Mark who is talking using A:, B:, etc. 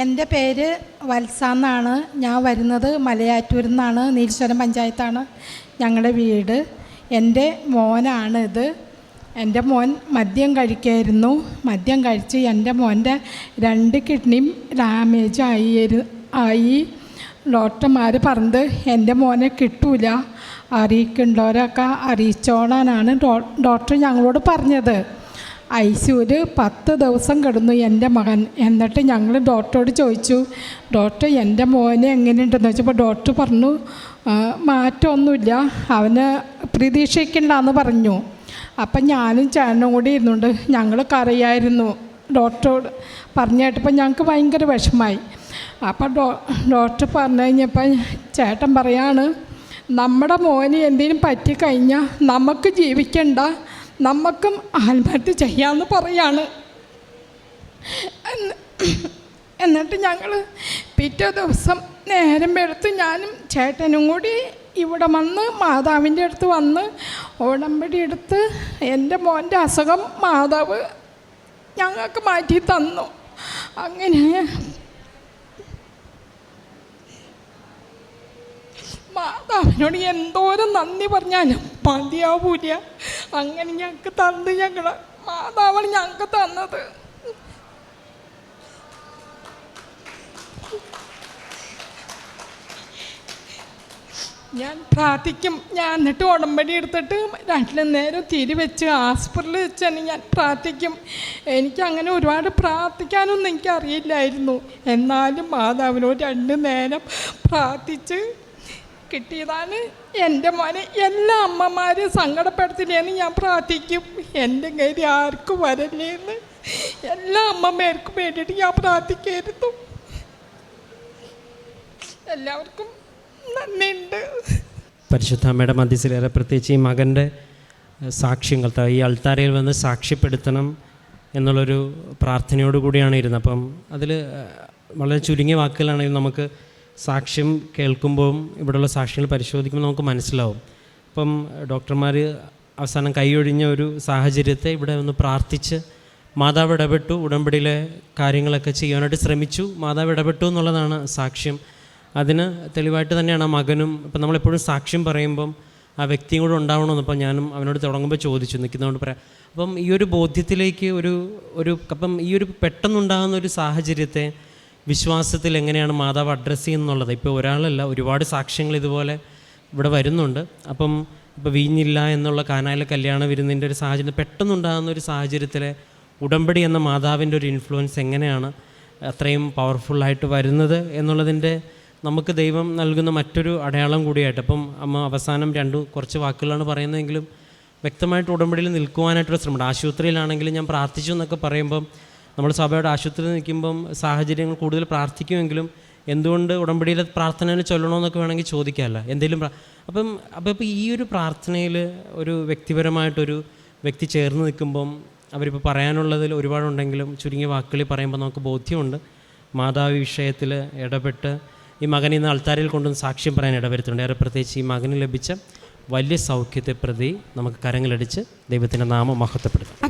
A: എന്റെ പേര് വത്സ എന്നാണ്. ഞാൻ വരുന്നത് മലയാറ്റൂരിൽ നിന്നാണ്. നീലശ്വരം പഞ്ചായത്താണ് ഞങ്ങളുടെ വീട്. എന്റെ മോനാണ് ഇത് എന്റെ മോൻ മദ്യം കഴിക്കായിരുന്നു. മദ്യം കഴിച്ച് എന്റെ മോന്റെ രണ്ട് കിഡ്നിയും ഡാമേജ് ആയി ആയി. ഡോക്ടർമാർ പറഞ്ഞത് എന്റെ മോനെ കിട്ടൂല. അറിയിക്കേണ്ടവരൊക്കെ അറിയിച്ചോളാനാണ് ഡോക്ടർ ഞങ്ങളോട് പറഞ്ഞത്. ഐ സിയുവിൽ പത്ത് ദിവസം കിടന്നു എന്റെ മകൻ. എന്നിട്ട് ഞങ്ങൾ ഡോക്ടറോട് ചോദിച്ചു ഡോക്ടർ എന്റെ മോനെ എങ്ങനെയുണ്ടെന്ന് ചോദിച്ചപ്പോൾ ഡോക്ടർ പറഞ്ഞു "ആ, മാറ്റമൊന്നുമില്ല. അവന് പ്രതീക്ഷിക്കണ്ടെന്ന് പറഞ്ഞു. അപ്പം ഞാനും ചേട്ടനും കൂടി ഇരുന്നുണ്ട് ഞങ്ങൾ കറിയായിരുന്നു ഡോക്ടറോട് പറഞ്ഞു കേട്ടപ്പോൾ ഞങ്ങൾക്ക് ഭയങ്കര വിഷമായി അപ്പം ഡോ ഡോക്ടർ പറഞ്ഞു കഴിഞ്ഞപ്പോൾ ചേട്ടൻ പറയാണ് നമ്മുടെ മോന് എന്തെങ്കിലും പറ്റിക്കഴിഞ്ഞാൽ നമുക്ക് ജീവിക്കണ്ട. നമുക്കും ആത്മഹത്യ ചെയ്യാമെന്ന് പറയാണ്. എന്നിട്ട് ഞങ്ങൾ പിറ്റേ ദിവസം നേരം എടുത്ത് ഞാനും ചേട്ടനും കൂടി ഇവിടെ വന്ന് മാതാവിന്റെ അടുത്ത് വന്ന് ഓടമ്പടി എടുത്ത് എന്റെ മോന്റെ അസുഖം മാതാവ് ഞങ്ങൾക്ക് മാറ്റി തന്നു. അങ്ങനെ മാതാവിനോട് എന്തോരം നന്ദി പറഞ്ഞാലും മതിയാവൂല. അങ്ങനെ ഞങ്ങൾക്ക് തന്ന് ഞങ്ങളെ മാതാവാണ് ഞങ്ങൾക്ക് തന്നത്. ഞാൻ പ്രാർത്ഥിക്കും. ഞാൻ എന്നിട്ട് ഉടമ്പടി എടുത്തിട്ട് രണ്ടു നേരം തിരി വെച്ച് ഹോസ്പിറ്റലിൽ വെച്ച് തന്നെ ഞാൻ പ്രാർത്ഥിക്കും. എനിക്ക് അങ്ങനെ ഒരുപാട് പ്രാർത്ഥിക്കാനൊന്നും എനിക്കറിയില്ലായിരുന്നു. എന്നാലും മാതാവിനോട് രണ്ടു നേരം പ്രാർത്ഥിച്ച് കിട്ടിയതാണ്. എന്റെ മോനെ എല്ലാ അമ്മമാരെയും സങ്കടപ്പെടുത്തില്ലേന്ന് ഞാൻ പ്രാർത്ഥിക്കും. എന്റെ കയ്യിൽ ആർക്കും വരല്ലേന്ന്. എല്ലാ അമ്മമാർക്കും വേണ്ടിയിട്ട് ഞാൻ പ്രാർത്ഥിക്കായിരുന്നു. എല്ലാവർക്കും നന്ദിയുണ്ട്.
B: പരിശുദ്ധ അമ്മയുടെ മധ്യസ്ഥിലേറെ പ്രത്യേകിച്ച് ഈ മകന്റെ സാക്ഷ്യങ്ങൾ ഈ അൾത്താരയിൽ വന്ന് സാക്ഷ്യപ്പെടുത്തണം എന്നുള്ളൊരു പ്രാർത്ഥനയോടുകൂടിയാണ് ഇരുന്നത്. അപ്പം അതിൽ വളരെ ചുരുങ്ങിയ വാക്കുകളാണെങ്കിലും നമുക്ക് സാക്ഷ്യം കേൾക്കുമ്പോൾ ഇവിടെയുള്ള സാക്ഷ്യങ്ങൾ പരിശോധിക്കുമ്പോൾ നമുക്ക് മനസ്സിലാവും. അപ്പം ഡോക്ടർമാർ അവസാനം കൈയൊഴിഞ്ഞ ഒരു സാഹചര്യത്തെ ഇവിടെ ഒന്ന് പ്രാർത്ഥിച്ച് മാതാവ് ഇടപെട്ടു ഉടമ്പടിയിലെ കാര്യങ്ങളൊക്കെ ചെയ്യാനായിട്ട് ശ്രമിച്ചു മാതാവ് ഇടപെട്ടു എന്നുള്ളതാണ് സാക്ഷ്യം. അതിന് തെളിവായിട്ട് തന്നെയാണ് ആ മകനും ഇപ്പം നമ്മളെപ്പോഴും സാക്ഷ്യം പറയുമ്പം ആ വ്യക്തിയും കൂടെ ഉണ്ടാവണമെന്ന് അപ്പം ഞാനും അവനോട് തുടങ്ങുമ്പോൾ ചോദിച്ചു നിൽക്കുന്നതുകൊണ്ട് പറയാം. അപ്പം ഈ ഒരു ബോധ്യത്തിലേക്ക് ഒരു ഒരു അപ്പം ഈ ഒരു പെട്ടെന്നുണ്ടാകുന്ന ഒരു സാഹചര്യത്തെ വിശ്വാസത്തിൽ എങ്ങനെയാണ് മാതാവ് അഡ്രസ്സ് ചെയ്യുന്നുള്ളത് ഇപ്പോൾ ഒരാളല്ല ഒരുപാട് സാക്ഷ്യങ്ങൾ ഇതുപോലെ ഇവിടെ വരുന്നുണ്ട്. അപ്പം ഇപ്പോൾ വീഞ്ഞില്ല എന്നുള്ള കാനായിലെ കല്യാണം വരുന്നതിന്റെ ഒരു സാഹചര്യം പെട്ടെന്നുണ്ടാകുന്ന ഒരു സാഹചര്യത്തിലെ ഉടമ്പടി എന്ന മാതാവിന്റെ ഒരു ഇൻഫ്ലുവൻസ് എങ്ങനെയാണ് അത്രയും പവർഫുള്ളായിട്ട് വരുന്നത് എന്നുള്ളതിന്റെ നമുക്ക് ദൈവം നൽകുന്ന മറ്റൊരു അടയാളം കൂടിയായിട്ട് അപ്പം അമ്മ അവസാനം രണ്ട് കുറച്ച് വാക്കുകളാണ് പറയുന്നതെങ്കിലും വ്യക്തമായിട്ട് ഉടമ്പടിയിൽ നിൽക്കുവാനായിട്ടുള്ള ശ്രമം ആശുപത്രിയിലാണെങ്കിലും ഞാൻ പ്രാർത്ഥിച്ചു എന്നൊക്കെ പറയുമ്പം നമ്മൾ സഭയുടെ ആശുപത്രിയിൽ നിൽക്കുമ്പം സാഹചര്യങ്ങൾ കൂടുതൽ പ്രാർത്ഥിക്കുമെങ്കിലും എന്തുകൊണ്ട് ഉടമ്പടിയിലെ പ്രാർത്ഥനയിൽ ചൊല്ലണമെന്നൊക്കെ വേണമെങ്കിൽ ചോദിക്കാമല്ല. എന്തെങ്കിലും അപ്പം അപ്പം ഇപ്പോൾ ഈ ഒരു പ്രാർത്ഥനയിൽ ഒരു വ്യക്തിപരമായിട്ടൊരു വ്യക്തി ചേർന്ന് നിൽക്കുമ്പം അവരിപ്പോൾ പറയാനുള്ളതിൽ ഒരുപാടുണ്ടെങ്കിലും ചുരുങ്ങിയ വാക്കുകളിൽ പറയുമ്പോൾ നമുക്ക് ബോധ്യമുണ്ട്. മാതാവ് വിഷയത്തിൽ ഇടപെട്ട് ഈ മകൻ ഇന്ന് അൾത്താരയിൽ കൊണ്ടുവന്ന് സാക്ഷ്യം പറയാൻ ഇടവരുത്തുന്നുണ്ട്. ഏറെ പ്രത്യേകിച്ച് ഈ മകന് ലഭിച്ച വലിയ സൗഖ്യത്തെ പ്രതി നമുക്ക് കരങ്ങളടിച്ച് ദൈവത്തിന്റെ നാമം മഹത്വപ്പെടുത്താം.